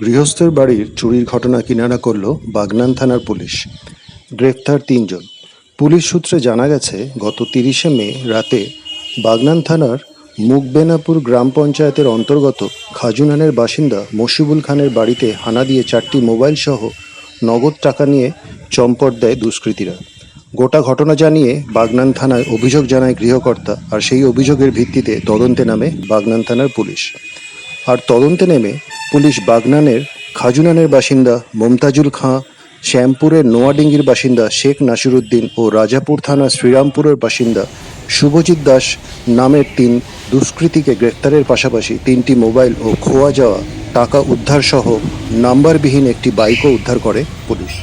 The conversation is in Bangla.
গৃহস্থের বাড়ির চুরির ঘটনা কিনারা করল বাগনান থানার পুলিশ। গ্রেফতার তিনজন। পুলিশ সূত্রে জানা গেছে, গত তিরিশে মে রাতে বাগনান থানার মুকবেনাপুর গ্রাম পঞ্চায়েতের অন্তর্গত খাজুনানের বাসিন্দা মশিবুল খানের বাড়িতে হানা দিয়ে চারটি মোবাইল সহ নগদ টাকা নিয়ে চম্পট দেয় দুষ্কৃতীরা। গোটা ঘটনা জানিয়ে বাগনান থানায় অভিযোগ জানায় গৃহকর্তা, আর সেই অভিযোগের ভিত্তিতে তদন্তে নামে বাগনান থানার পুলিশ। আর তদন্তে নেমে পুলিশ বাগনানের, খাজুনানের বাসিন্দা মমতাজুল খাঁ, শ্যামপুরের নোয়াডিঙ্গির বাসিন্দা শেখ নাসিরুদ্দিন ও রাজাপুর থানা শ্রীরামপুরের বাসিন্দা শুভজিৎ দাস নামের তিন দুষ্কৃতীকে গ্রেফতারের পাশাপাশি তিনটি মোবাইল ও খোয়া যাওয়া, টাকা উদ্ধারসহ নাম্বারবিহীন একটি বাইকও উদ্ধার করে পুলিশ।